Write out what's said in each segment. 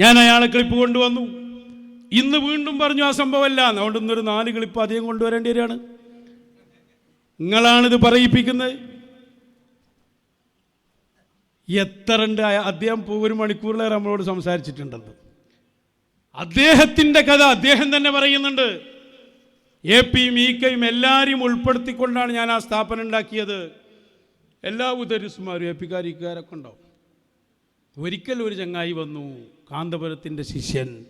ഞാൻ അയാളെ ക്ലിപ്പ് കൊണ്ടുവന്നു. ഇന്ന് വീണ്ടും പറഞ്ഞു ആ സംഭവമല്ല. അതുകൊണ്ട് ഇന്നൊരു നാല് ക്ലിപ്പ് അധികം കൊണ്ടുവരേണ്ടി വരികയാണ്. നിങ്ങളാണിത് പറയിപ്പിക്കുന്നത്. എത്ര ഉണ്ട്? അദ്ദേഹം ഒരു മണിക്കൂറിലേറെ നമ്മളോട് സംസാരിച്ചിട്ടുണ്ടെന്ന്. അദ്ദേഹത്തിന്റെ കഥ അദ്ദേഹം തന്നെ പറയുന്നുണ്ട്. എ പിയും ഇ കെയും എല്ലാവരെയും ഉൾപ്പെടുത്തിക്കൊണ്ടാണ് ഞാൻ ആ സ്ഥാപനം ഉണ്ടാക്കിയത്. എല്ലാ ഉദരിസുമാരും എ പിക്കാർ ഇക്കാരൊക്കെ ഉണ്ടാവും ഒരിക്കൽ ഒരു ചങ്ങായി വന്നു. കാന്തപുരത്തിന്റെ ശിഷ്യൻ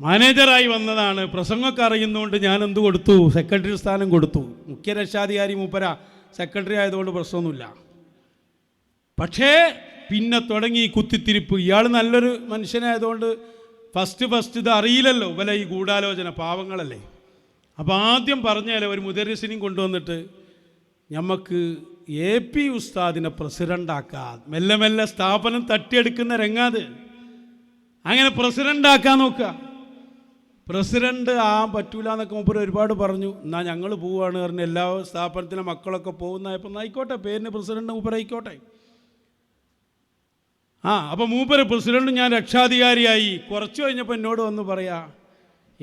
മാനേജറായി വന്നതാണ്. പ്രസംഗമൊക്കെ അറിയുന്നതുകൊണ്ട് ഞാൻ എന്ത് കൊടുത്തു? സെക്രട്ടറി സ്ഥാനം കൊടുത്തു. മുഖ്യ രക്ഷാധികാരി മൂപ്പര സെക്രട്ടറി ആയതുകൊണ്ട് പ്രശ്നമൊന്നുമില്ല. പക്ഷേ പിന്നെ തുടങ്ങി കുത്തിത്തിരിപ്പ്. ഇയാൾ നല്ലൊരു മനുഷ്യനായതുകൊണ്ട് ഫസ്റ്റ് ഫസ്റ്റ് ഇത് അറിയില്ലല്ലോ. ഇവലെ ഈ ഗൂഢാലോചന പാവങ്ങളല്ലേ. അപ്പോൾ ആദ്യം പറഞ്ഞാലേ ഒരു മുദരിസിനെയും കൊണ്ടുവന്നിട്ട് നമുക്ക് എ പി ഉസ്താദിനെ പ്രസിഡന്റാക്കാം മെല്ലെ മെല്ലെ സ്ഥാപനം തട്ടിയെടുക്കുന്ന രംഗാത്. അങ്ങനെ പ്രസിഡന്റാക്കാൻ നോക്കുക. പ്രസിഡന്റ് ആ പറ്റൂല എന്നൊക്കെ മുമ്പ് ഒരുപാട് പറഞ്ഞു. എന്നാൽ ഞങ്ങൾ പോവുകയാണ് പറഞ്ഞ് എല്ലാ സ്ഥാപനത്തിലെ മക്കളൊക്കെ പോകുന്നതായപ്പോൾ ആയിക്കോട്ടെ പേരിന് പ്രസിഡന്റ് മൂപ്പർ ആയിക്കോട്ടെ ആ അപ്പോൾ മൂപ്പര് പ്രസിഡന്റ് ഞാൻ രക്ഷാധികാരിയായി. കുറച്ച് കഴിഞ്ഞപ്പോൾ എന്നോട് വന്ന് പറയാ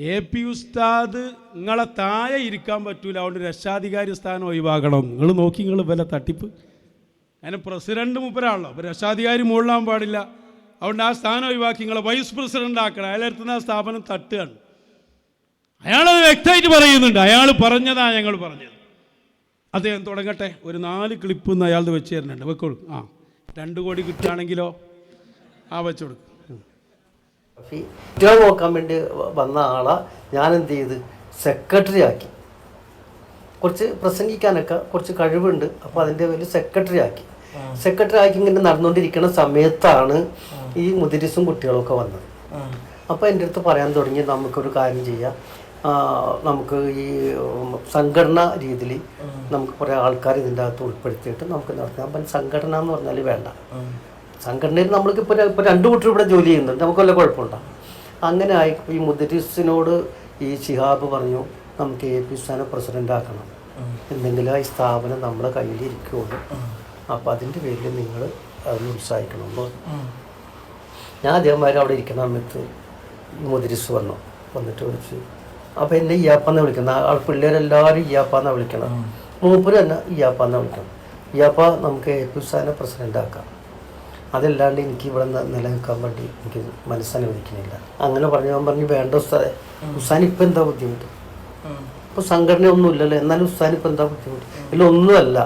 എ പി ഉസ്താദ് നിങ്ങളെ താഴെ ഇരിക്കാൻ പറ്റൂല. അതുകൊണ്ട് രക്ഷാധികാരി സ്ഥാനം ഒഴിവാക്കണം. നിങ്ങൾ നോക്കി നിങ്ങൾ വില തട്ടിപ്പ്. അതിന് പ്രസിഡന്റ് മുപ്പരാണല്ലോ. അപ്പോൾ രക്ഷാധികാരി മുകളിലാൻ പാടില്ല. അതുകൊണ്ട് ആ സ്ഥാനം ഒഴിവാക്കി നിങ്ങളെ വൈസ് പ്രസിഡന്റ് ആക്കണം. അയാളെടുത്തുന്ന ആ സ്ഥാപനം തട്ടുകയാണ്. അയാളത് വ്യക്തമായിട്ട് പറയുന്നുണ്ട്. അയാൾ പറഞ്ഞതാ ഞങ്ങൾ പറഞ്ഞത്. അദ്ദേഹം തുടങ്ങട്ടെ. ഒരു നാല് ക്ലിപ്പ് ഇന്ന് അയാളത് വെച്ച് തരുന്നുണ്ട്. വെക്കോളൂ. ആ രണ്ട് കോടി കിട്ടുകയാണെങ്കിലോ? ആ വെച്ചു കൊടുക്കും. കുട്ടികളെ നോക്കാൻ വേണ്ടി വന്ന ആളെ. ഞാൻ എന്ത് ചെയ്ത് സെക്രട്ടറി ആക്കി. കുറച്ച് പ്രസംഗിക്കാനൊക്കെ കുറച്ച് കഴിവുണ്ട്. അപ്പോൾ അതിന്റെ പേരിൽ സെക്രട്ടറി ആക്കി. സെക്രട്ടറി ആക്കി ഇങ്ങനെ നടന്നുകൊണ്ടിരിക്കുന്ന സമയത്താണ് ഈ മുതിരിസും കുട്ടികളൊക്കെ വന്നത്. അപ്പോൾ എന്റെ അടുത്ത് പറയാൻ തുടങ്ങി നമുക്കൊരു കാര്യം ചെയ്യാം. നമുക്ക് ഈ സംഘടന രീതിയിൽ നമുക്ക് കുറേ ആൾക്കാർ ഇതിന്റെ അകത്ത് ഉൾപ്പെടുത്തിയിട്ട് നമുക്ക് നടത്താം. അപ്പം സംഘടന എന്ന് പറഞ്ഞാൽ വേണ്ട സംഘടനയിൽ നമ്മൾക്ക് ഇപ്പോൾ ഇപ്പോൾ രണ്ട് കൂട്ടർ ഇവിടെ ജോലി ചെയ്യുന്നുണ്ട്. നമുക്ക് വല്ല കുഴപ്പമുണ്ടോ? അങ്ങനെ ആയി ഈ മുദ്രിസിനോട് ഈ ശിഹാബ് പറഞ്ഞു നമുക്ക് എ പി സ്ഥാനം പ്രസിഡന്റ് ആക്കണം. എന്തെങ്കിലും ഈ സ്ഥാപനം നമ്മുടെ കയ്യിൽ ഇരിക്കുകയുള്ളൂ അപ്പോൾ അതിന്റെ പേരിൽ നിങ്ങൾ അതിന് ഉത്സാഹിക്കണം. ഞാൻ അതേമാതിരി അവിടെ ഇരിക്കുന്ന സമയത്ത് മുദ്രിസ് വന്നു. വന്നിട്ട് വിളിച്ച് അപ്പോൾ എന്നെ ഇയാപ്പാന്ന് വിളിക്കുന്നത്? ആ പിള്ളേരെല്ലാവരും ഇയാപ്പാന്നാണ് വിളിക്കണം മൂപ്പര് തന്നെ ഇയാപ്പാന്നാ വിളിക്കണം. ഇയാപ്പ നമുക്ക് എ പി സ്ഥാനം പ്രസിഡന്റ് ആക്കാം. അതല്ലാണ്ട് എനിക്ക് ഇവിടെ നിലനിൽക്കാൻ വേണ്ടി എനിക്ക് മനസ്സനുവദിക്കുന്നില്ല അങ്ങനെ പറഞ്ഞു ഞാൻ പറഞ്ഞു വേണ്ട ഉസ്താദെ ഉസ്താൻ ഇപ്പം എന്താ ബുദ്ധിമുട്ട്? ഇപ്പോൾ സംഘടന ഒന്നുമില്ലല്ലോ എന്നാലും ഉസ്താൻ ഇപ്പം എന്താ ബുദ്ധിമുട്ട്? ഇല്ല ഒന്നുമല്ല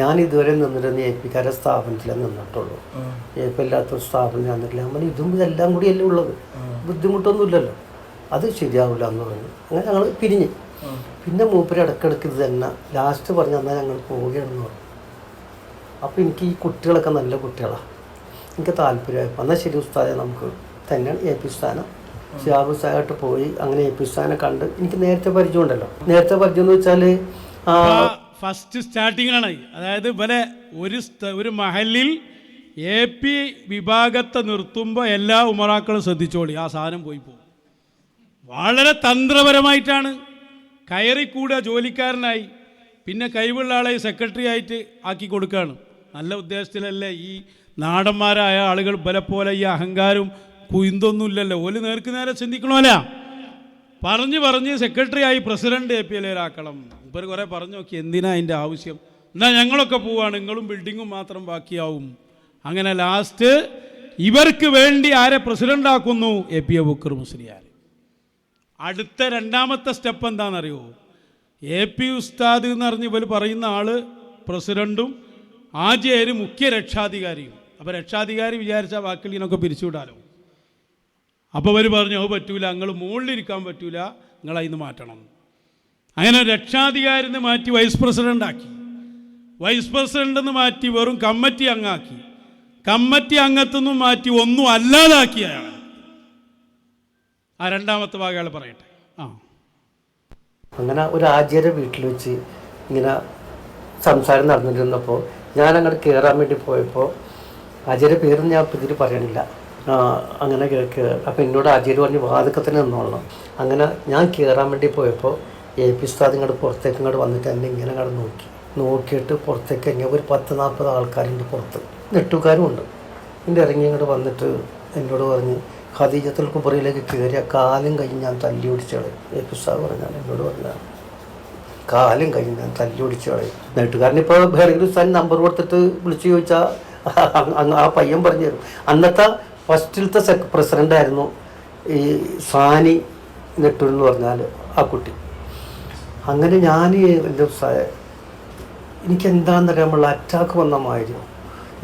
ഞാൻ ഇതുവരെ നിന്നിരുന്ന എ പിക്കാരെ സ്ഥാപനത്തിലേ നിന്നിട്ടുള്ളൂ. എ പി ഇല്ലാത്തൊരു സ്ഥാപനം നിന്നിട്ടില്ല. അമ്മ ഇതും ഇതെല്ലാം കൂടിയല്ലേ ഉള്ളത്. ബുദ്ധിമുട്ടൊന്നുമില്ലല്ലോ. അത് ശരിയാവില്ല എന്ന് പറഞ്ഞു. അങ്ങനെ ഞങ്ങൾ പിരിഞ്ഞ്. പിന്നെ മൂപ്പര് ഇടയ്ക്കിടയ്ക്ക് ഇത് തന്നെ ലാസ്റ്റ് പറഞ്ഞു എന്നാൽ ഞങ്ങൾ പോവുകയാണെന്ന് പറഞ്ഞു. അപ്പോൾ എനിക്ക് ഈ കുട്ടികളൊക്കെ നല്ല കുട്ടികളാണ് എനിക്ക് താല്പര്യമായപ്പോൾ എന്നാൽ ശരി ഉസ്താദെ നമുക്ക് തന്നെയാണ് എ പി ഉസ്താനം ഷിയാബ് ഉസ്താദായിട്ട് പോയി അങ്ങനെ എ പി ഉസ്താനെ കണ്ട് എനിക്ക് നേരത്തെ പരിചയം ഉണ്ടല്ലോ. നേരത്തെ പരിചയം എന്ന് വെച്ചാൽ ഫസ്റ്റ് സ്റ്റാർട്ടിംഗ് ആണ്. അതായത് ഇവരെ ഒരു ഒരു മഹലിൽ എ പി വിഭാഗത്തെ നിർത്തുമ്പോൾ എല്ലാ ഉമറാക്കളും ശ്രദ്ധിച്ചോളി. ആ സാധനം പോയി പോകും. വളരെ തന്ത്രപരമായിട്ടാണ്. കയറി കയറിക്കൂടുക ജോലിക്കാരനായി. പിന്നെ കഴിവുള്ള ആളെ സെക്രട്ടറി ആയിട്ട് ആക്കി കൊടുക്കുകയാണ് നല്ല ഉദ്ദേശത്തിലല്ലേ ഈ നാടന്മാരായ ആളുകൾ ബലപ്പോലെ ഈ അഹങ്കാരവും കുയിന്തൊന്നുമില്ലല്ലോ. ഓൽ നേർക്ക് നേരെ ചിന്തിക്കണമല്ല പറഞ്ഞു പറഞ്ഞ് സെക്രട്ടറി ആയി പ്രസിഡന്റ് എ പി എല്ലേരാക്കണം ഇവർ കുറേ പറഞ്ഞു നോക്കി എന്തിനാ അതിന്റെ ആവശ്യം? എന്നാൽ ഞങ്ങളൊക്കെ പോവാണ് നിങ്ങളും ബിൽഡിങ്ങും മാത്രം ബാക്കിയാവും. അങ്ങനെ ലാസ്റ്റ് ഇവർക്ക് വേണ്ടി ആരെ പ്രസിഡന്റ് ആക്കുന്നു? A P Abubakar Musliyar. അടുത്ത രണ്ടാമത്തെ സ്റ്റെപ്പ് എന്താണെന്നറിയോ? എ പി ഉസ്താദ് എന്ന് പറഞ്ഞ് ഇവർ പറയുന്ന ആൾ പ്രസിഡന്റും ആചാര്യ മുഖ്യ രക്ഷാധികാരിയും. അപ്പോൾ രക്ഷാധികാരി വിചാരിച്ച വാക്കിലിനൊക്കെ പിരിച്ചുവിടാലോ. അപ്പോൾ അവർ പറഞ്ഞു അത് പറ്റൂല നിങ്ങൾ മുകളിലിരിക്കാൻ പറ്റൂല നിങ്ങൾ അതിന് മാറ്റണം. അങ്ങനെ രക്ഷാധികാരിന്ന് മാറ്റി വൈസ് പ്രസിഡന്റ് ആക്കി വൈസ് പ്രസിഡന്റ് നിന്ന് മാറ്റി വെറും കമ്മിറ്റി അംഗാക്കി. കമ്മിറ്റി അംഗത്തുനിന്നും മാറ്റി ഒന്നും അല്ലാതാക്കി അയാൾ ആ രണ്ടാമത്തെ ഭാഗം അയാൾ പറയട്ടെ. ആ. അങ്ങനെ ഒരു ആചാര്യ വീട്ടിൽ വെച്ച് ഇങ്ങനെ സംസാരം നടന്നിരുന്നപ്പോൾ ഞാൻ അങ്ങോട്ട് കയറാൻ വേണ്ടി പോയപ്പോൾ ആചാര്യ പേര് ഞാൻ ഇതിൽ പറയണില്ല. അങ്ങനെ അപ്പം എന്നോട് ആചാര്യ പറഞ്ഞ് വാതുക്കത്തിന് നിന്നോളണം. അങ്ങനെ ഞാൻ കയറാൻ വേണ്ടി പോയപ്പോൾ എ പി സ്ഥാദ് ഇങ്ങോട്ട് പുറത്തേക്ക് ഇങ്ങോട്ട് വന്നിട്ട് എന്നെ ഇങ്ങനെ അങ്ങോട്ട് നോക്കി. നോക്കിയിട്ട് പുറത്തേക്ക് ഇങ്ങനെ ഒരു പത്ത് നാൽപ്പത് ആൾക്കാരുണ്ട് പുറത്ത്. നെട്ടുകാരും ഉണ്ട്. എന്റെ ഇറങ്ങി ഇങ്ങോട്ട് വന്നിട്ട് എന്നോട് പറഞ്ഞ് ഖദീജത്തുൽ കുബറയിലേക്ക് കയറിയ കാലും കഴിഞ്ഞ് ഞാൻ തല്ലി ഒടിച്ചു എ പി സ്ഥാദ് പറഞ്ഞാണ് എന്നോട് പറഞ്ഞാൽ കാലും കഴിഞ്ഞ് ഞാൻ തല്ലി ഒടിച്ചു കളയും നെട്ടുകാരനിപ്പോൾ ഇപ്പോൾ വേണമെങ്കിലും സാൻ നമ്പർ കൊടുത്തിട്ട് വിളിച്ചു ചോദിച്ചാൽ ആ പയ്യൻ പറഞ്ഞു തരും അന്നത്തെ ഫസ്റ്റിലത്തെ സെക് പ്രസിഡന്റായിരുന്നു ഈ സാനി നെട്ടൂർ എന്ന് പറഞ്ഞാൽ ആ കുട്ടി. അങ്ങനെ ഞാൻ എന്റെ എനിക്ക് എന്താണെന്നറിയാമുള്ള അറ്റാക്ക് വന്ന മാതിരി.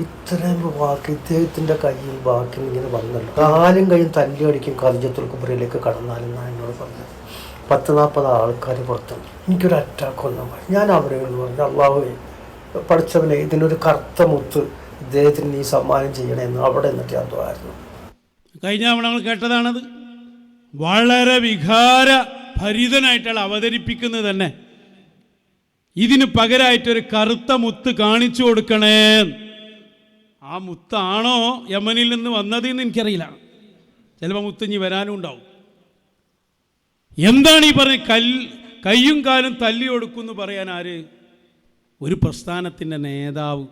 ഇത്രയും വാക്ക് ഇദ്ദേഹത്തിന്റെ കയ്യിൽ ബാക്കി ഇങ്ങനെ വന്നല്ലോ. കാലം കൈയും തല്ലി അടിക്കും കലിജത്തുൽ കുബറയിലേക്ക് കടന്നാലെന്നാണ് എന്നോട് പറഞ്ഞത്. പത്ത് നാൽപ്പത് ആൾക്കാർ പുറത്തുണ്ട്. എനിക്കൊരു അറ്റാക്ക് വന്ന മാതിരി. ഞാൻ അവരോട് പറഞ്ഞു അള്ളാഹുവേ പഠിച്ചവനെ ഇതിനൊരു കറുത്ത മുത്ത് ഇദ്ദേഹത്തിന് നീ സമ്മാനം ചെയ്യണമെന്ന് അവിടെ നിന്നിട്ട് തോന്നുന്നു കഴിഞ്ഞ തവണ നമ്മൾ കേട്ടതാണത്. വളരെ വികാര ഭരിതനായിട്ടാണ് അവതരിപ്പിക്കുന്നത് തന്നെ. ഇതിന് പകരമായിട്ടൊരു കറുത്ത മുത്ത് കാണിച്ചു കൊടുക്കണേ. ആ മുത്താണോ യമനിൽ നിന്ന് വന്നതെന്ന് എനിക്കറിയില്ല. ചിലപ്പോൾ മുത്ത് ഇനി വരാനും ഉണ്ടാവും. എന്താണ് ഈ പറഞ്ഞ കൽ കയ്യും കാലും തല്ലി കൊടുക്കുമെന്ന് പറയാൻ ആര്? ഒരു പ്രസ്ഥാനത്തിന്റെ നേതാവ്.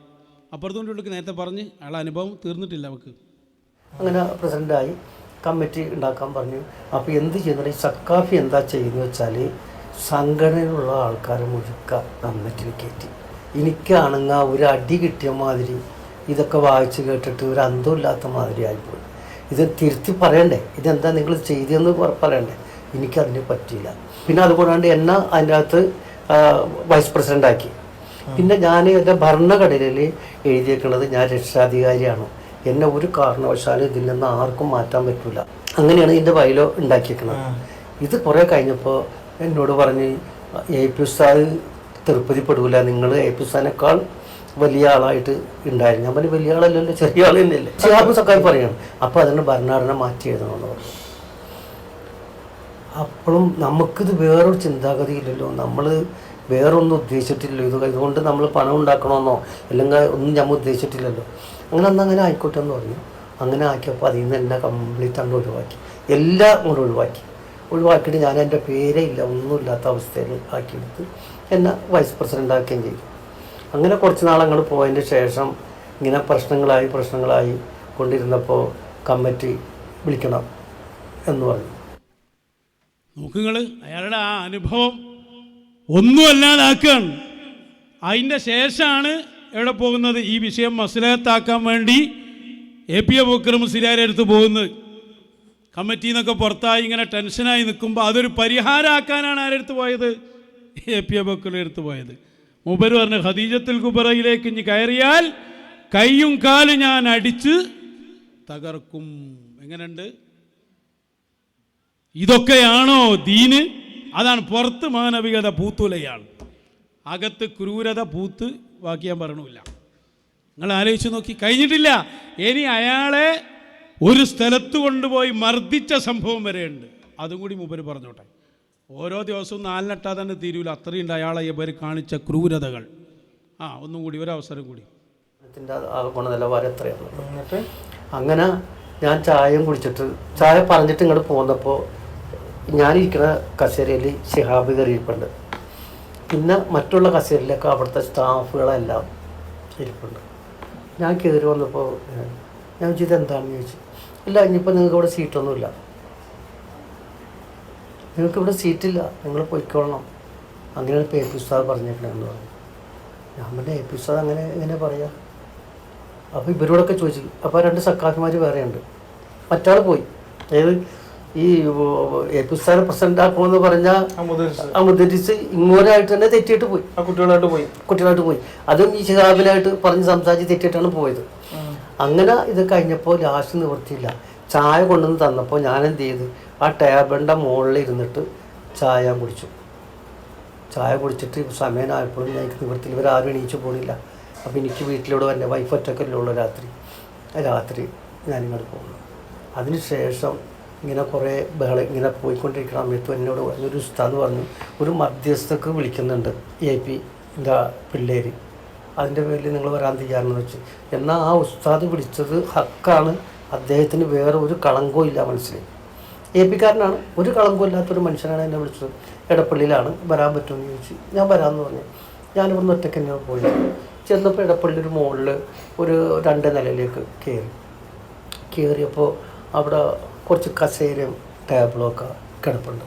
അപ്പുറത്തുകൊണ്ടുള്ള നേരത്തെ പറഞ്ഞ് അയാളെ അനുഭവം തീർന്നിട്ടില്ല അവർക്ക് അങ്ങനെ പ്രസിഡന്റായി കമ്മിറ്റി ഉണ്ടാക്കാൻ പറഞ്ഞു. അപ്പോൾ എന്ത് ചെയ്യുന്നത്? സക്കാഫി എന്താ ചെയ്യുന്നത് വെച്ചാൽ സംഘടനയിലുള്ള ആൾക്കാരെ മുഴുക്ക കമ്മിറ്റിയിൽ കയറ്റി. എനിക്കാണെങ്കിൽ ഒരു അടി കിട്ടിയ മാതിരി ഇതൊക്കെ വായിച്ച് കേട്ടിട്ട് ഒരു അന്തമില്ലാത്ത മാതിരി ആയിപ്പോയി. ഇത് തിരുത്തി പറയണ്ടേ? ഇതെന്താ നിങ്ങൾ ചെയ്തതെന്ന് പറ- പറയണ്ടേ? എനിക്കതിന് പറ്റിയില്ല. പിന്നെ അതുകൂടാണ്ട് എന്നെ അതിന്റെ അകത്ത് വൈസ് പ്രസിഡന്റാക്കി പിന്നെ ഞാൻ എന്റെ ഭരണഘടനയിൽ എഴുതിയേക്കുന്നത് ഞാൻ രക്ഷാധികാരിയാണ്. എന്നെ ഒരു കാരണവശാലും ഇതിൽ നിന്ന് ആർക്കും മാറ്റാൻ പറ്റില്ല അങ്ങനെയാണ് ഇതിന്റെ ബൈലോ ഉണ്ടാക്കിയേക്കുന്നത് ഇത് കുറേ കഴിഞ്ഞപ്പോൾ എന്നോട് പറഞ്ഞ് എ പി ഉസ്താദ് തിരുപ്പതിപ്പെടൂല നിങ്ങൾ എ പി ഉസ്താദിനേക്കാൾ വലിയ ആളായിട്ട് ഉണ്ടായിരുന്നു. ഞാൻ പറഞ്ഞു വലിയ ആളല്ലല്ലോ ചെറിയ ആൾ തന്നെയല്ലേ? ഷിഹാബ് സക്കാർ പറയണം അപ്പോൾ അതിന് ഭരണഘടന മാറ്റി എഴുതണമെന്ന് പറഞ്ഞു. അപ്പോഴും നമുക്കിത് വേറൊരു ചിന്താഗതിയില്ലല്ലോ. നമ്മൾ വേറൊന്നും ഉദ്ദേശിച്ചിട്ടില്ലല്ലോ. ഇത് ഇതുകൊണ്ട് നമ്മൾ പണം ഉണ്ടാക്കണമെന്നോ അല്ലെങ്കിൽ ഒന്നും നമ്മൾ ഉദ്ദേശിച്ചിട്ടില്ലല്ലോ. അങ്ങനെ അന്ന് അങ്ങനെ ആയിക്കോട്ടെ എന്ന് പറഞ്ഞു. അങ്ങനെ ആക്കിയപ്പോൾ അതിൽ നിന്ന് എന്നെ കംപ്ലീറ്റ് അങ്ങ് ഒഴിവാക്കി. എല്ലാം അങ്ങോട്ട് ഒഴിവാക്കി. ഒഴിവാക്കിയിട്ട് ഞാൻ എന്റെ പേരേ ഇല്ല ഒന്നുമില്ലാത്ത അവസ്ഥയിൽ ആക്കിയെടുത്ത് എന്നെ വൈസ് പ്രസിഡന്റ് ആക്കുകയും ചെയ്തു. അങ്ങനെ കുറച്ച് നാൾ അങ്ങോട്ട് പോയതിന് ശേഷം ഇങ്ങനെ പ്രശ്നങ്ങളായി പ്രശ്നങ്ങളായി കൊണ്ടിരുന്നപ്പോൾ കമ്മിറ്റി വിളിക്കണം എന്ന് പറഞ്ഞു. നോക്കുങ്ങൾ അയാളുടെ ആ അനുഭവം ഒന്നുമല്ലാതാക്കുകയാണ് അതിന്റെ ശേഷമാണ് എവിടെ പോകുന്നത്? ഈ വിഷയം മസലഹത്താക്കാൻ വേണ്ടി എ പി എ ബക്കർ മുസ്ലിയാരെ അടുത്ത് പോകുന്നത്. കമ്മിറ്റിയിൽ നിന്നൊക്കെ പുറത്തായി ഇങ്ങനെ ടെൻഷനായി നിൽക്കുമ്പോൾ അതൊരു പരിഹാരമാക്കാനാണ് ആരെടുത്ത് പോയത്? എ പി എ ബക്കറിന്റെ അടുത്ത് പോയത്. മൂപ്പര് പറഞ്ഞു ഹദീജത്തിൽ കുബറയിലേക്ക് ഇനി കയറിയാൽ കൈയും കാലും ഞാൻ അടിച്ച് തകർക്കും. എങ്ങനെയുണ്ട്? ഇതൊക്കെയാണോ ദീന്? അതാണ് പുറത്ത് മാനവികത പൂത്തുലയാണ് അകത്ത് ക്രൂരത പൂത്ത് ബാക്കി ഞാൻ പറഞ്ഞില്ല നിങ്ങൾ ആലോചിച്ച് നോക്കി കഴിഞ്ഞിട്ടില്ല. ഇനി അയാളെ ഒരു സ്ഥലത്ത് കൊണ്ടുപോയി മർദ്ദിച്ച സംഭവം വരെയുണ്ട്. അതും കൂടി മൂപ്പര് പറഞ്ഞോട്ടെ. ഓരോ ദിവസവും നാലിനെട്ടാ തന്നെ തീരൂല. അത്രയുണ്ട് അയാളെ ഇവർ കാണിച്ച ക്രൂരതകൾ. ആ ഒന്നും കൂടി ഒരവസരം കൂടി. അങ്ങനെ ഞാൻ ചായയും കുടിച്ചിട്ട് ചായ പറഞ്ഞിട്ട് ഇങ്ങോട്ട് പോന്നപ്പോൾ ഞാനിരിക്കുന്ന കസേരയിൽ ഷിഹാബ് കയറിയിരിപ്പുണ്ട്. പിന്നെ മറ്റുള്ള കസേരയിലൊക്കെ അവിടുത്തെ സ്റ്റാഫുകളെല്ലാം ഇരിപ്പുണ്ട്. ഞാൻ കയറി വന്നപ്പോൾ ഞാൻ ചോദിച്ചത് ഇതെന്താണെന്ന് ചോദിച്ചു. ഇല്ല ഇനിയിപ്പോൾ നിങ്ങൾക്ക് ഇവിടെ സീറ്റൊന്നുമില്ല. നിങ്ങൾക്ക് ഇവിടെ സീറ്റില്ല നിങ്ങൾ പൊയ്ക്കൊള്ളണം അങ്ങനെയാണ് ഇപ്പോൾ എ പി ഉസ്താദ് പറഞ്ഞിട്ടുണ്ടെന്ന് പറഞ്ഞു ഞാൻ പിന്നെ എ പി ഉസ്താദ് അങ്ങനെ എങ്ങനെ പറയാം? അപ്പോൾ ഇവരോടൊക്കെ ചോദിച്ചു. അപ്പോൾ രണ്ട് സക്കാഫിമാർ വേറെയുണ്ട്. മറ്റാൾ പോയി. അതായത് ഈ എ പി ഉസ്താദ് പ്രസിഡന്റ് ആക്കുമെന്ന് പറഞ്ഞാൽ ആ മുദ്രിച്ച് ഇങ്ങോട്ടായിട്ട് തന്നെ തെറ്റിയിട്ട് പോയി. കുട്ടികളായിട്ട് പോയി. കുട്ടികളായിട്ട് പോയി. അതും ഈ ശിഹാബിലായിട്ട് പറഞ്ഞ് സംസാരിച്ച് തെറ്റിയിട്ടാണ് പോയത്. അങ്ങനെ ഇത് കഴിഞ്ഞപ്പോൾ ലാസ്റ്റ് നിവൃത്തിയില്ല. ചായ കൊണ്ടുവന്ന് തന്നപ്പോൾ ഞാൻ എന്ത് ചെയ്ത് ആ ടേബിളിന്റെ മുകളിൽ ഇരുന്നിട്ട് ചായ കുടിച്ചു. ചായ കുടിച്ചിട്ട് സമയമായപ്പോഴും എനിക്ക് നിവൃത്തിയിൽ ഇവരാരും എണീച്ചു പോണില്ല. അപ്പോൾ എനിക്ക് വീട്ടിലൂടെ തന്നെ വൈഫ് ഒറ്റക്കല്ലേ ഉള്ളൂ രാത്രി. രാത്രി ഞാനിങ്ങോട്ട് പോകുന്നു അതിന് ശേഷം ഇങ്ങനെ കുറേ ബഹളം ഇങ്ങനെ പോയിക്കൊണ്ടിരിക്കുന്ന സമയത്ത് എന്നോട് ഒരു ഉസ്താന്ന് പറഞ്ഞു ഒരു മധ്യസ്ഥക്ക് വിളിക്കുന്നുണ്ട് എ പി എന്താ പിള്ളേർ അതിന്റെ പേരിൽ നിങ്ങൾ വരാൻ തയ്യാറെന്ന് വെച്ച്. എന്നാൽ ആ ഉസ്താദ് വിളിച്ചത് ഹക്കാണ്. അദ്ദേഹത്തിന് വേറെ ഒരു കളങ്കോ ഇല്ല മനസ്സിൽ എ കാരനാണ്. ഒരു കളങ്കവും ഇല്ലാത്തൊരു മനുഷ്യനാണ് എന്നെ വിളിച്ചത്. എടപ്പള്ളിയിലാണ് വരാൻ പറ്റുമെന്ന് ചോദിച്ചു. ഞാൻ വരാമെന്ന് പറഞ്ഞു. ഞാനിവിടുന്ന് ഒറ്റയ്ക്ക് തന്നെ പോയി ചെന്നപ്പോൾ എടപ്പള്ളി ഒരു മുകളിൽ ഒരു രണ്ട് നിലയിലേക്ക് കയറി കയറിയപ്പോൾ അവിടെ കുറച്ച് കസേരയും ടേബിളും ഒക്കെ കിടപ്പുണ്ട്.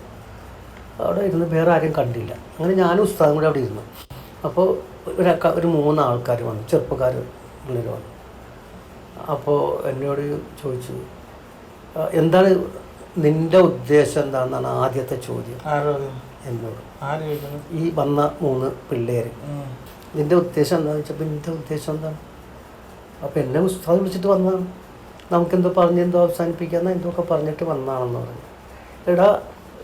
അവിടെ ഇരുന്ന് വേറെ ആരും കണ്ടില്ല. അങ്ങനെ ഞാനും ഉസ്താദും കൂടെ അവിടെ ഇരുന്നു. അപ്പോൾ ഒരു ഒരു മൂന്ന് ആൾക്കാർ വന്നു. ചെറുപ്പക്കാർ ഉള്ളിൽ വന്നു. അപ്പോൾ എന്നോട് ചോദിച്ചു "ആ, എന്താണ് നിന്റെ ഉദ്ദേശം എന്താണെന്നാണ് ആദ്യത്തെ ചോദ്യം? എന്നോട്. ഈ വന്ന മൂന്ന് പിള്ളേർ നിന്റെ ഉദ്ദേശം എന്താണെന്ന് വെച്ചപ്പോൾ നിന്റെ ഉദ്ദേശം എന്താണ്? അപ്പോൾ എന്നെ ഉസ്താദ് വിളിച്ചിട്ട് വന്നതാണ്. നമുക്കെന്തോ പറഞ്ഞ് എന്തോ അവസാനിപ്പിക്കാന്ന് എന്തൊക്കെ പറഞ്ഞിട്ട് വന്നതാണെന്ന് പറഞ്ഞു. എടാ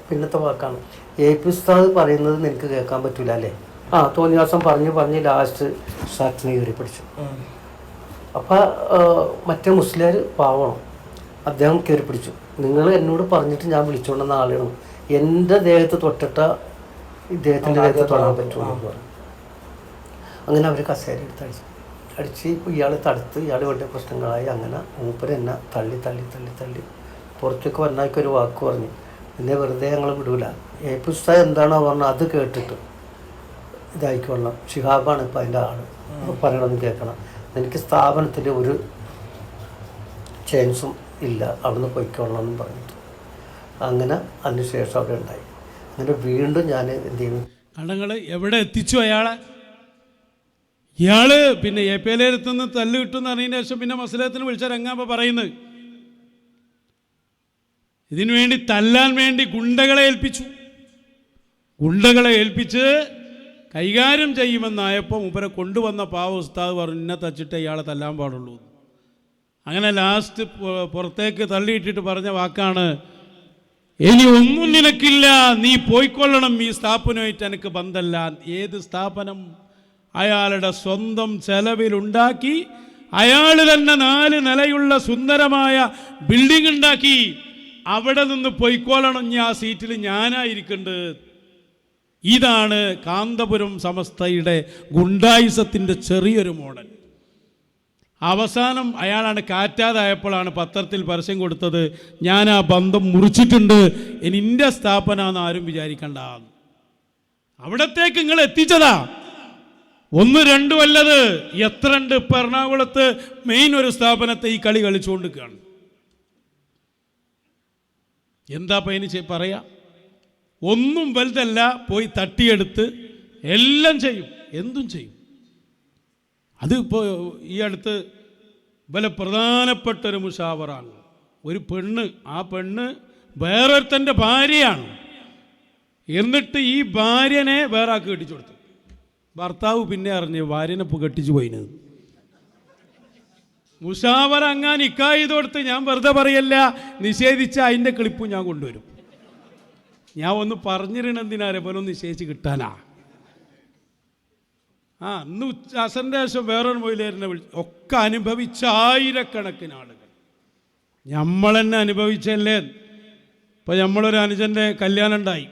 പിന്നത്തെ വാക്കാണ്. എ പി ഉസ്താദ് പറയുന്നത് നിനക്ക് കേൾക്കാൻ പറ്റൂല അല്ലേ? ആ തോന്നിവാസം പറഞ്ഞു പറഞ്ഞ് ലാസ്റ്റ് ഷർട്ടിനെ കയറി പിടിച്ചു. അപ്പോൾ മറ്റേ മുസ്ലിം പാവണം അദ്ദേഹം കയറി പിടിച്ചു. നിങ്ങൾ എന്നോട് പറഞ്ഞിട്ട് ഞാൻ വിളിച്ചുകൊണ്ടുവന്ന ആളാണ്. എന്റെ ദേഹത്ത് തൊട്ടിട്ട ഇദ്ദേഹത്തിന്റെ ദേഹത്ത് തൊടാൻ പറ്റുള്ളൂ അങ്ങനെ അവർ കസേര എടുത്ത് അടിച്ചു ഇപ്പോൾ ഇയാൾ തടുത്ത് ഇയാൾ വലിയ പ്രശ്നങ്ങളായി അങ്ങനെ മൂപ്പര് എന്നെ തള്ളി തള്ളി തള്ളി തള്ളി. പുറത്തേക്ക് വന്നാക്കി ഒരു വാക്ക് പറഞ്ഞു. എന്നെ വെറുതെ ഞങ്ങൾ വിടൂല. ഏ പുസ്തകം എന്താണോ പറഞ്ഞത് അത് കേട്ടിട്ട് ഇതായിക്കൊള്ളണം ഷിഹാബാണ് ഇപ്പം അതിന്റെ ആൾ. പറയണമെന്ന് കേൾക്കണം. എനിക്ക് സ്ഥാപനത്തിൽ ഒരു ചാൻസും ഇല്ല. അവിടുന്ന് പൊയ്ക്കൊള്ളണം എന്ന് പറഞ്ഞിട്ട്. അങ്ങനെ അതിനുശേഷം അവിടെ ഉണ്ടായി. അങ്ങനെ വീണ്ടും ഞാൻ എന്ത് ചെയ്യുന്നു കണ്ടങ്ങൾ എവിടെ എത്തിച്ചു അയാളെ? ഇയാൾ പിന്നെ എ പി എലെത്തുനിന്ന് തല്ല് കിട്ടുമെന്ന് അറിഞ്ഞതിന് ശേഷം പിന്നെ മസലത്തിന് വിളിച്ച രംഗാമ്പ പറയുന്നത്. ഇതിനു വേണ്ടി തല്ലാൻ വേണ്ടി ഗുണ്ടകളെ ഏൽപ്പിച്ചു. ഗുണ്ടകളെ ഏൽപ്പിച്ച് കൈകാര്യം ചെയ്യുമെന്നായപ്പോൾ മുപ്പരെ കൊണ്ടുവന്ന പാവ ഉസ്താദ് പറഞ്ഞു ഇന്നെ തച്ചിട്ട് ഇയാളെ തല്ലാൻ പാടുള്ളൂ. എന്ന്." അങ്ങനെ ലാസ്റ്റ് പുറത്തേക്ക് തള്ളിയിട്ടിട്ട് പറഞ്ഞ വാക്കാണ് ഇനി ഒന്നും നിനക്കില്ല നീ പോയിക്കൊള്ളണം ഈ സ്ഥാപനമായിട്ട് എനിക്ക് ബന്ധമല്ല ഏത് സ്ഥാപനം അയാളുടെ സ്വന്തം ചെലവിലുണ്ടാക്കി അയാൾ തന്നെ നാല് നിലയുള്ള സുന്ദരമായ ബിൽഡിംഗ് ഉണ്ടാക്കി. അവിടെ നിന്ന് പൊയ്ക്കോളണം ഞാൻ ആ സീറ്റിൽ ഞാനായിരിക്കുന്നുണ്ട് ഇതാണ് കാന്തപുരം സമസ്തയുടെ ഗുണ്ടായുസത്തിന്റെ ചെറിയൊരു മോഡൽ. അവസാനം അയാളാണ് കാറ്റാതായപ്പോഴാണ് പത്രത്തിൽ പരസ്യം കൊടുത്തത് ഞാൻ ആ ബന്ധം മുറിച്ചിട്ടുണ്ട് ഇനി എന്റെ സ്ഥാപനമെന്ന് ആരും വിചാരിക്കണ്ട. അവിടത്തേക്ക് നിങ്ങൾ എത്തിച്ചതാ. ഒന്ന് രണ്ടും അല്ലത് എത്ര ഉണ്ട് ഇപ്പം എറണാകുളത്ത് മെയിൻ ഒരു സ്ഥാപനത്തെ ഈ കളി കളിച്ചുകൊണ്ടിരിക്കുകയാണ്. എന്താ പൈന് പറയാ? ഒന്നും വലുതല്ല പോയി തട്ടിയെടുത്ത് എല്ലാം ചെയ്യും. എന്തും ചെയ്യും. അത് ഇപ്പോൾ ഈ അടുത്ത് വല പ്രധാനപ്പെട്ട ഒരു മുഷാവറാണ്. ഒരു പെണ്ണ് ആ പെണ്ണ് വേറൊരുത്തന്റെ ഭാര്യയാണ്. എന്നിട്ട് ഈ ഭാര്യനെ വേറെ ആക്കി കെട്ടിച്ചു കൊടുത്തു. ഭർത്താവ് പിന്നെ അറിഞ്ഞ് ഭാര്യനെ പുകട്ടിച്ചു കെട്ടിച്ചു പോയിനത് മുഷാവർ അങ്ങാൻ ഇക്കായത് കൊടുത്ത് ഞാൻ വെറുതെ പറയല്ല നിഷേധിച്ച അതിന്റെ ക്ലിപ്പ് ഞാൻ കൊണ്ടുവരും. ഞാൻ ഒന്ന് പറഞ്ഞിരണെന്തിനാരെ പോലെ ഒന്ന് നിശ്ചയിച്ച് കിട്ടാനാ. ആ അന്ന് ഉച്ച അസറിന്റെ ശേഷം വേറൊരു മൊയിലേറിനെ ഒക്കെ അനുഭവിച്ച ആയിരക്കണക്കിന് ആളുകൾ. നമ്മൾ തന്നെ അനുഭവിച്ചല്ലേ? ഇപ്പോൾ നമ്മളൊരു അനുജന്റെ കല്യാണം ഉണ്ടായി.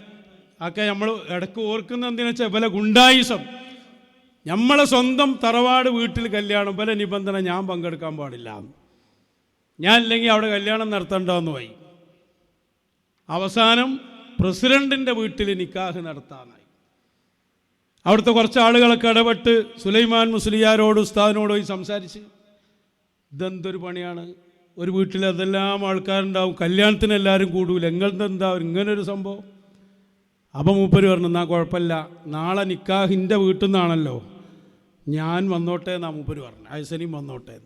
ഒക്കെ നമ്മൾ ഇടയ്ക്ക് ഓർക്കുന്ന എന്തിനാ വെച്ചാൽ പല ഗുണ്ടായുസം. നമ്മളെ സ്വന്തം തറവാട് വീട്ടിൽ കല്യാണം പല നിബന്ധന ഞാൻ പങ്കെടുക്കാൻ പാടില്ല. ഞാൻ ഇല്ലെങ്കിൽ അവിടെ കല്യാണം നടത്തണ്ടെന്ന് പോയി. അവസാനം പ്രസിഡന്റിന്റെ വീട്ടിൽ നിക്കാഹ് നടത്താനായി. അവിടുത്തെ കുറച്ച് ആളുകളൊക്കെ ഇടപെട്ട് സുലൈമാൻ മുസ്ലിയാരോട് ഉസ്താദിനോട് സംസാരിച്ച്. ഇതെന്തൊരു പണിയാണ്? ഒരു വീട്ടിൽ അതെല്ലാം ആൾക്കാരുണ്ടാവും. കല്യാണത്തിന് എല്ലാവരും കൂടൂല എങ്ങനെന്താ ഇങ്ങനൊരു സംഭവം. അപ്പം മൂപ്പര് പറഞ്ഞു എന്നാൽ കുഴപ്പമില്ല. നാളെ നിക്കാഹിന്റെ വീട്ടിൽ നിന്നാണല്ലോ. ഞാൻ വന്നോട്ടെ എന്നാ മൂപ്പര് പറഞ്ഞു. ഐസനിയും വന്നോട്ടെ.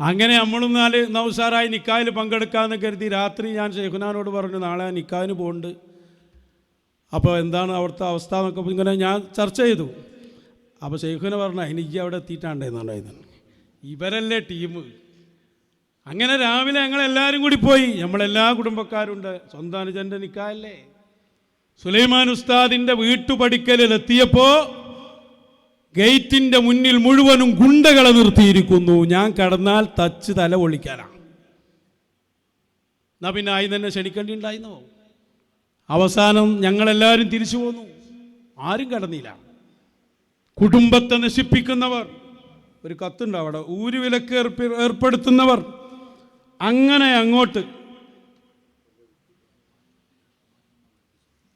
അങ്ങനെ നമ്മളും നാല് നൗസാറായി നിക്കായിൽ പങ്കെടുക്കാമെന്ന് കരുതി രാത്രി ഞാൻ ഷെയ്ഖുനാനോട് പറഞ്ഞു നാളെ നിക്കാഹിന് പോകുന്നുണ്ട് അപ്പോൾ എന്താണ് അവിടുത്തെ അവസ്ഥ? എന്നൊക്കെ ഇങ്ങനെ ഞാൻ ചർച്ച ചെയ്തു. അപ്പോൾ ശേഖുന പറഞ്ഞു എനിക്ക് അവിടെ എത്തിയിട്ടാണ്ടേന്നുണ്ടായിരുന്നു ഇവരല്ലേ ടീം. അങ്ങനെ രാവിലെ ഞങ്ങളെല്ലാവരും കൂടി പോയി. നമ്മളെല്ലാ കുടുംബക്കാരുണ്ട്. സ്വന്തം അനുജന്റെ നിക്കായല്ലേ സുലൈമാൻ ഉസ്താദിന്റെ വീട്ടുപടിക്കലിൽ എത്തിയപ്പോൾ ഗേറ്റിന്റെ മുന്നിൽ മുഴുവനും ഗുണ്ടകളെ നിർത്തിയിരിക്കുന്നു. ഞാൻ കടന്നാൽ തച്ച് തല പൊളിക്കാനാണ് എന്നാ പിന്നെ ആയി തന്നെ ക്ഷണിക്കേണ്ടിണ്ടായിരുന്നോ അവസാനം ഞങ്ങളെല്ലാവരും തിരിച്ചു പോന്നു. ആരും കടന്നില്ല. കുടുംബത്തെ നശിപ്പിക്കുന്നവർ ഒരു കത്തുണ്ട് അവിടെ ഊരുവിലക്ക് ഏർപ്പി ഏർപ്പെടുത്തുന്നവർ അങ്ങനെ അങ്ങോട്ട്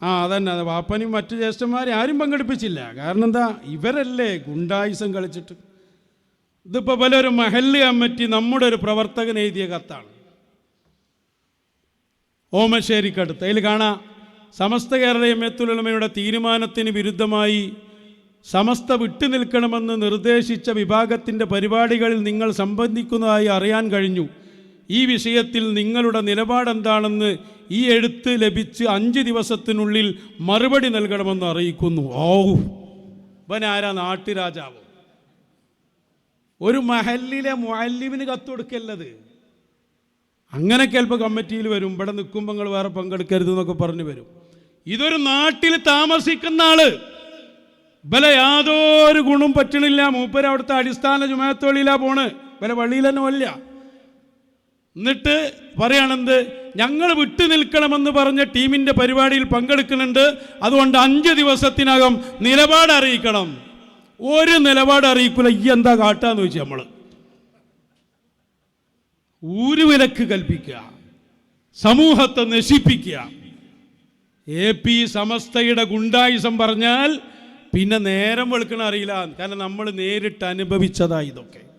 ആ അതന്നെ അത് വാപ്പനും മറ്റു ജ്യേഷ്ഠന്മാരെ ആരും പങ്കെടുപ്പിച്ചില്ല. കാരണം എന്താ? ഇവരല്ലേ ഗുണ്ടായുസം കളിച്ചിട്ട്. ഇതിപ്പോൾ പോലെ ഒരു മഹല്ല് കമ്മിറ്റി നമ്മുടെ ഒരു പ്രവർത്തകൻ എഴുതിയ കത്താണ്. ഓമശ്ശേരിക്കടുത്ത്. അതിൽ കാണാം സമസ്ത കേരള എമ്മത്തുലമയുടെ തീരുമാനത്തിന് വിരുദ്ധമായി സമസ്ത വിട്ടുനിൽക്കണമെന്ന് നിർദ്ദേശിച്ച വിഭാഗത്തിന്റെ പരിപാടികളിൽ നിങ്ങൾ സംബന്ധിക്കുന്നതായി അറിയാൻ കഴിഞ്ഞു. ഈ വിഷയത്തിൽ നിങ്ങളുടെ നിലപാടെന്താണെന്ന് ഈ എഴുത്ത് ലഭിച്ച് അഞ്ച് ദിവസത്തിനുള്ളിൽ മറുപടി നൽകണമെന്ന് അറിയിക്കുന്നു. ഓ ഇവനാരാ നാട്ടുരാജാവ്. ഒരു മഹല്ലിലെ മുഅല്ലിമിന് കത്ത് കൊടുക്കല്ലത് അങ്ങനെ ചിലപ്പോൾ കമ്മിറ്റിയിൽ വരും. ഇവിടെ നിൽക്കുമ്പോൾ നിങ്ങൾ വേറെ പങ്കെടുക്കരുത് എന്നൊക്കെ പറഞ്ഞു വരും. ഇതൊരു നാട്ടിൽ താമസിക്കുന്ന ആൾ. ബല യാതൊരു ഗുണം പറ്റണില്ല. മൂപ്പര് അവിടുത്തെ അടിസ്ഥാന ജുമാത്തോളിയിലാ പോണ്. ബല പള്ളിയിൽ തന്നെ വല്ല എന്നിട്ട് പറയണെന്ത്? ഞങ്ങൾ വിട്ടു നിൽക്കണമെന്ന് പറഞ്ഞ ടീമിന്റെ പരിപാടിയിൽ പങ്കെടുക്കുന്നുണ്ട്. അതുകൊണ്ട് അഞ്ച് ദിവസത്തിനകം നിലപാട് അറിയിക്കണം. ഒരു നിലപാട് അറിയിക്കില്ല ഈ എന്താ കാട്ടാന്ന് ചോദിച്ചു നമ്മൾ ഊരുവിലക്ക് കൽപ്പിക്കുക. സമൂഹത്തെ നശിപ്പിക്കുക. എ പി സമസ്തയുടെ ഗുണ്ടായുസം പറഞ്ഞാൽ പിന്നെ നേരം വെളുക്കണ അറിയില്ല. കാരണം നമ്മൾ നേരിട്ട് അനുഭവിച്ചതാ ഇതൊക്കെ.